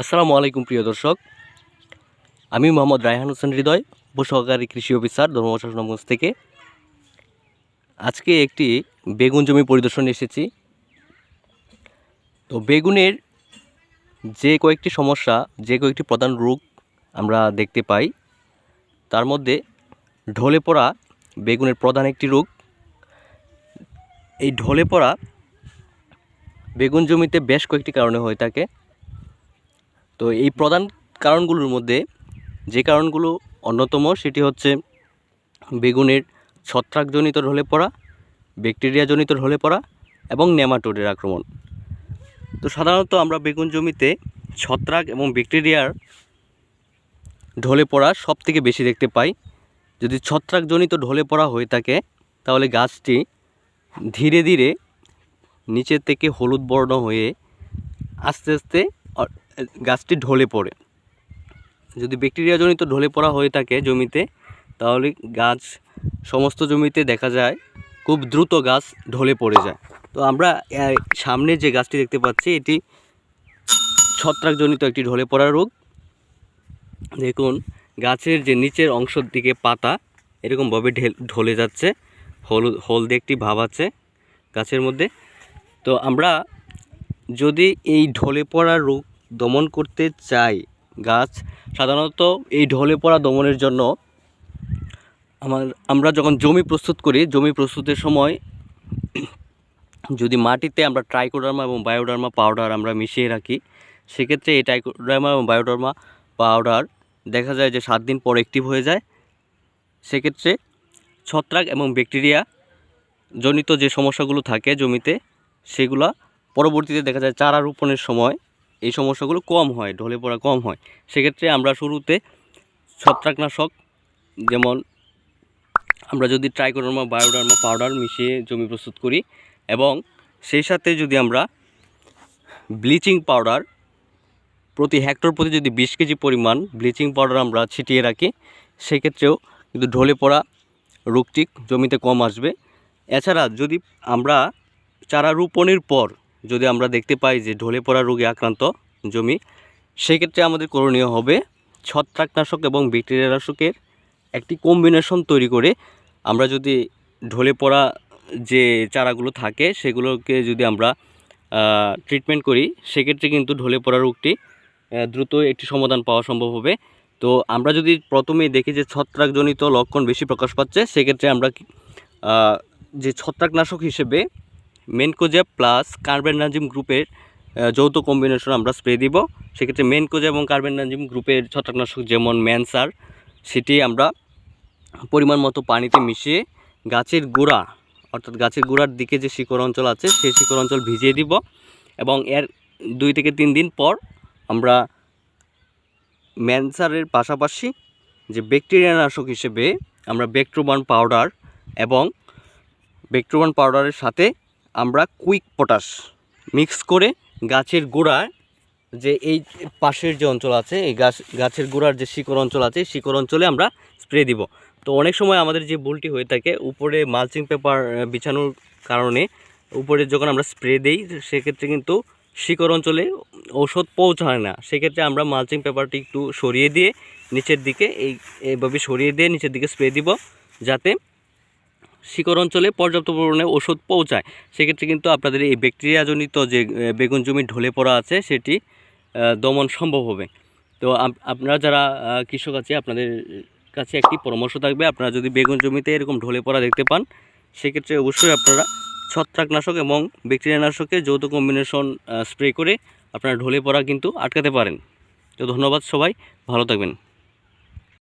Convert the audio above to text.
আসসালামু আলাইকুম, প্রিয় দর্শক। আমি মোহাম্মদ রায়হান হোসেন হৃদয়, উপসহকারী কৃষি অফিসার ধর্মশাসনগঞ্জ থেকে। আজকে একটি বেগুন জমি পরিদর্শনে এসেছি। তো বেগুনের যে কয়েকটি সমস্যা, যে কয়েকটি প্রধান রোগ আমরা দেখতে পাই, তার মধ্যে ঢলে পড়া বেগুনের প্রধান একটি রোগ। এই ঢলে পড়া বেগুন জমিতে বেশ কয়েকটি কারণে হয়ে থাকে। তো এই প্রধান কারণগুলোর মধ্যে যে কারণগুলো অন্যতম সেটি হচ্ছে বেগুনের ছত্রাকজনিত ঢলে পড়া, ব্যাকটেরিয়াজনিত ঢলে পড়া এবং নেমাটোডের আক্রমণ। তো সাধারণত আমরা বেগুন জমিতে ছত্রাক এবং ব্যাকটেরিয়ার ঢলে পড়া সব থেকে বেশি দেখতে পাই। যদি ছত্রাকজনিত ঢলে পড়া হয়ে থাকে, তাহলে গাছটি ধীরে ধীরে নিচের থেকে হলুদ বর্ণ হয়ে আস্তে আস্তে গাছটি ঢলে পড়ে। যদি ব্যাকটেরিয়াজনিত ঢলে পড়া হয়ে থাকে জমিতে, তাহলে গাছ, সমস্ত জমিতে দেখা যায়, খুব দ্রুত গাছ ঢলে পড়ে যায়। তো আমরা সামনে যে গাছটি দেখতে পাচ্ছি, এটি ছত্রাকজনিত একটি ঢলে পড়া রোগ। দেখুন, গাছের যে নিচের অংশের দিকে পাতা, এরকমভাবে ঢেল, ঢলে যাচ্ছে। হলুদ হলদে একটি ভাব আছে গাছের মধ্যে। তো আমরা যদি এই ঢলে পড়া রোগ দমন করতে চাই। গাছ সাধারণত এই ঢলে পড়া দমনের জন্য আমার, আমরা যখন জমি প্রস্তুত করি, জমি প্রস্তুতের সময় যদি মাটিতে আমরা ট্রাইকোডার্মা এবং বায়োডার্মা পাউডার আমরা মিশিয়ে রাখি, সেক্ষেত্রে এই ট্রাইকোডার্মা এবং বায়োডার্মা পাউডার দেখা যায় যে সাত দিন পর অ্যাক্টিভ হয়ে যায়। সেক্ষেত্রে ছত্রাক এবং ব্যাকটেরিয়া জনিত যে সমস্যাগুলো থাকে জমিতে, সেগুলা পরবর্তীতে দেখা যায় চারা রোপণের সময় এই সমস্যাগুলো কম হয়, ঢলে পড়া কম হয়। সেক্ষেত্রে আমরা শুরুতে ছত্রাকনাশক, যেমন আমরা যদি ট্রাইকোডার্মা বায়োডার্মা পাউডার মিশিয়ে জমি প্রস্তুত করি এবং সেই সাথে যদি আমরা ব্লিচিং পাউডার প্রতি হেক্টর প্রতি যদি বিশ কেজি পরিমাণ ব্লিচিং পাউডার আমরা ছিটিয়ে রাখি, সেক্ষেত্রেও কিন্তু ঢলে পড়া রোগটি জমিতে কম আসবে। এছাড়া যদি আমরা চারা রোপণের পর যদি আমরা দেখতে পাই যে ঢলে পড়া রোগে আক্রান্ত জমি, সেক্ষেত্রে আমাদের করণীয় হবে ছত্রাকনাশক এবং ব্যাকটেরিয়ানাশকের একটি কম্বিনেশন তৈরি করে আমরা যদি ঢলে পড়া যে চারাগুলো থাকে, সেগুলোকে যদি আমরা ট্রিটমেন্ট করি, সেক্ষেত্রে কিন্তু ঢলে পড়া রোগটি দ্রুত একটি সমাধান পাওয়া সম্ভব হবে। তো আমরা যদি প্রথমেই দেখি যে ছত্রাকজনিত লক্ষণ বেশি প্রকাশ পাচ্ছে, সেক্ষেত্রে আমরা যে ছত্রাকনাশক হিসেবে মেনকোজেব প্লাস কার্বেনাজিম গ্রুপের যৌথ কম্বিনেশন আমরা স্প্রে দিব। সেক্ষেত্রে মেনকোজেব এবং কার্বেনাজিম গ্রুপের ছত্রাকনাশক যেমন ম্যানসার সেটি আমরা পরিমাণ মতো পানিতে মিশিয়ে গাছের গোড়া, অর্থাৎ গাছের গোড়ার দিকে যে শিকড় অঞ্চল আছে, সেই শিকড় অঞ্চল ভিজিয়ে দিব এবং এর দুই থেকে তিন দিন পর আমরা ম্যানসারের পাশাপাশি যে ব্যাকটেরিয়া নাশক হিসেবে আমরা ব্যাকট্রোবান পাউডার এবং ব্যাকট্রোবান পাউডারের সাথে আমরা কুইক পটাশ মিক্স করে গাছের গোড়ায় যে এই পাশের যে অঞ্চল আছে, এই গাছ, গাছের গোড়ার যে শিকড় অঞ্চল আছে শিকড় অঞ্চলে আমরা স্প্রে দিব। তো অনেক সময় আমাদের যে ভুলটি হয়ে থাকে, উপরে মালচিং পেপার বিছানোর কারণে উপরে যখন আমরা স্প্রে দিই, সেক্ষেত্রে কিন্তু শিকড় অঞ্চলে ঔষধ পৌঁছায় না। সেক্ষেত্রে আমরা মালচিং পেপারটি একটু সরিয়ে দিয়ে নিচের দিকে এই এইভাবে সরিয়ে দিয়ে নিচের দিকে স্প্রে দিব, যাতে শিকড় অঞ্চলে পর্যাপ্ত পরিমাণে ওষুধ পৌঁছায়। সেক্ষেত্রে কিন্তু আপনাদের এই ব্যাকটেরিয়াজনিত যে বেগুন জমি ঢলে পড়া আছে, সেটি দমন সম্ভব হবে। তো আপ- আপনারা যারা কৃষক আছে, আপনাদের কাছে একটি পরামর্শ থাকবে। আপনারা যদি বেগুন জমিতে এরকম ঢলে পড়া দেখতে পান, সেক্ষেত্রে অবশ্যই আপনারা ছত্রাকনাশক এবং ব্যাকটেরিয়ানাশকের যৌথ কম্বিনেশন স্প্রে করে আপনারা ঢলে পড়া কিন্তু আটকাতে পারেন। তো ধন্যবাদ সবাই, ভালো থাকবেন।